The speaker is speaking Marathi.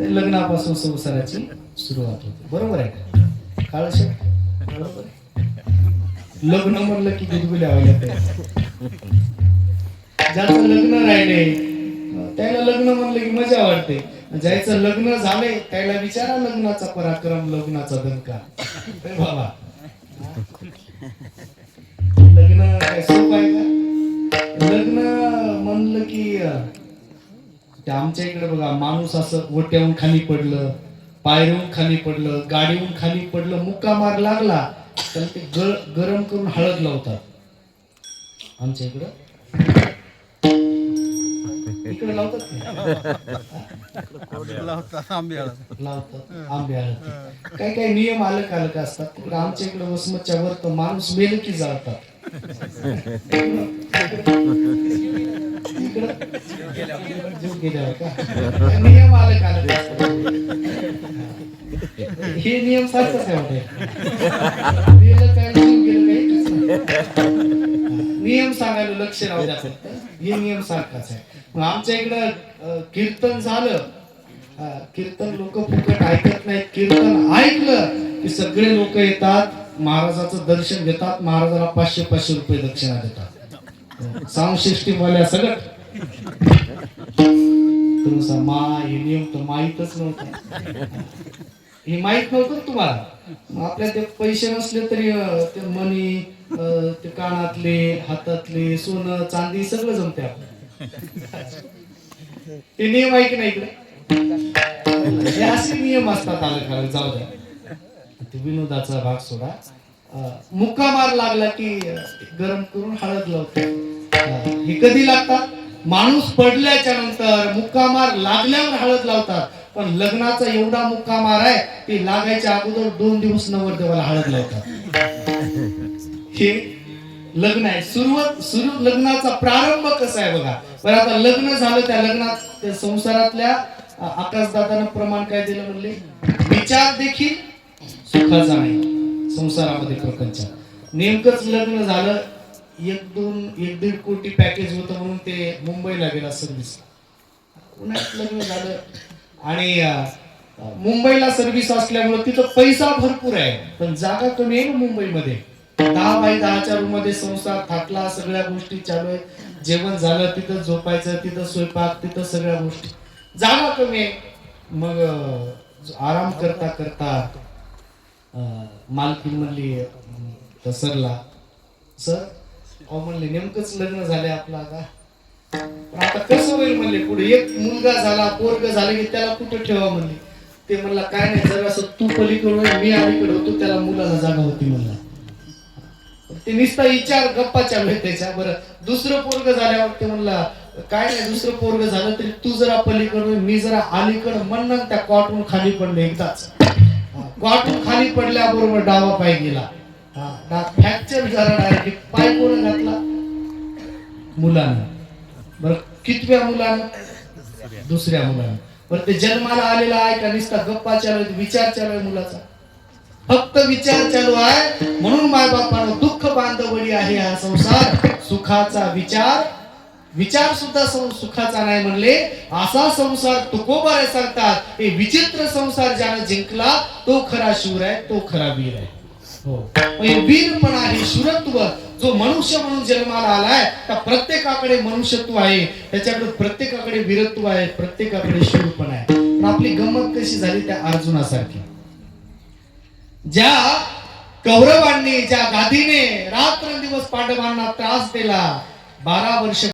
लग्नापासून संसाराची सुरुवात होते. बरोबर आहे का? काळश? बरोबर लग्न म्हणलं की गुदगुल्या ज्याचं लग्न राहिले त्याला लग्न म्हणलं की मजा वाटते. ज्याचं लग्न झाले त्याला विचारा लग्नाचा पराक्रम लग्नाचा दणका. बाबा. ते आमच्या इकडे बघा माणूस असं ओट्याहून खाली पडलं पायऱ्याहून खाली पडलं गाडीहून खाली पडलं मुक्का मार लागला तर ते ग गरम करून हळद लावतात. आमच्या इकडं? इकडे लावतात आंबे हळद. काही काही नियम आलक आलक असतात. तिकडे आमच्या इकडे वसमतच्या वर माणूस मेल की जाळतात. नियम आले का हे नियम सारखंच आहे वाटतं काय गेलं नियम सांगायला लक्ष राहू द्या फक्त हे नियम सारखाच आहे मग आमच्या इकडं कीर्तन झालं कीर्तन लोक फुकट ऐकत नाहीत कीर्तन ऐकलं की सगळे लोक येतात महाराजाचं दर्शन घेतात महाराजाला पाचशे पाचशे रुपये दक्षिणा देतात. साऊंड सिस्टीम वाल्या सगळं तुमचा मा हे नियम तर माहीतच नव्हतं. हे माहीत नव्हतं तुम्हाला? मग आपल्या ते पैसे नसले तरी ते मनी ते कानातले हातातले सोनं चांदी सगळं जमते आपलं ते नियम आहे की नाही इकडे? हे असे नियम असतात आलं कारण जाऊ द्या. ते विनोदाचा भाग सोडा. मुक्का मार लागला की गरम करून हळद लावते. हे कधी लागतात? माणूस पडल्याच्या नंतर मुक्कामार लागल्यावर हळद लावतात. पण लग्नाचा एवढा मुक्कामार आहे की लागायच्या अगोदर दोन दिवस नवरदेवाला हळद लावतात. हे लग्न आहे. सुरुवात सुरू लग्नाचा प्रारंभ कसा आहे बघा. पण आता लग्न झालं त्या लग्नात त्या संसारातल्या आकाशदादानं प्रमाण काय दिलं म्हणले? विचार देखील सुखाचा नाही. संसारामध्ये प्रपंच. नेमकंच लग्न झालं एक दोन एक दीड कोटी पॅकेज होतं म्हणून ते मुंबईला गेला सर्व्हिस पुण्यात लग्न झालं. आणि मुंबईला सर्व्हिस असल्यामुळे तिथं पैसा भरपूर आहे. पण जागा कमी आहे ना मुंबईमध्ये. दहा बाय दहाच्या रूममध्ये संसार थाटला सगळ्या गोष्टी चालू आहे जेवण झालं तिथं झोपायचं तिथं स्वयंपाक तिथं सगळ्या गोष्टी. जागा कमी आहे. मग आराम करता करता मालकी म्हणली सरला सर अहो म्हणले नेमकंच लग्न झाले आपलं आता. आता कसं होईल म्हणले पुढे एक मुलगा झाला पोरग झाले की त्याला कुठं ठेवा म्हणले? ते म्हणला काय नाही जर असं तू पलीकडून मी अलीकडे होतो त्याला मुलाला जागा होती म्हणला. ते नुसता विचार गप्पा चालू आहे त्याच्या बरं. दुसरं पोरग झाल्यावर ते म्हणला काय नाही दुसरं पोरग झालं तरी तू जरा पलीकडून मी जरा अलीकडं म्हणणं त्या कॉटून खाली पडले एकदाच. कॉटून खाली पडल्याबरोबर डावा पाय गेला. फ्रॅक्चर झाला डायरेक्ट पाय कोण घातला? मुलानं. बरं कितव्या मुलानं? दुसऱ्या मुलानं. बरं ते जन्माला आलेला आहे का नुसता गप्पा चालू आहे, विचार चालू आहे मुलाचा? फक्त विचार चालू आहे म्हणून माय बापानं दुःख बांधवडी आहे हा संसार. सुखाचा विचार विचार सुद्धा सं- सुखाचा नाही म्हणले. असा संसार तुकोबारे सांगतात. हे विचित्र संसार ज्यानं जिंकला तो खरा शूर आहे तो खरा वीर आहे. म्हणजे हे वीरपणा शूरत्व जो मनुष्य म्हणून जन्माला आलाय त्या प्रत्येकाकडे मनुष्यत्व आहे. त्याच्याकडे प्रत्येकाकडे वीरत्व आहे प्रत्येकाकडे शूरपणा आहे. पण आपली गंमत कशी झाली त्या अर्जुनासारखी? ज्या कौरवांनी ज्या गादीने रात्रंदिवस पांडवांना त्रास दिला बारा वर्ष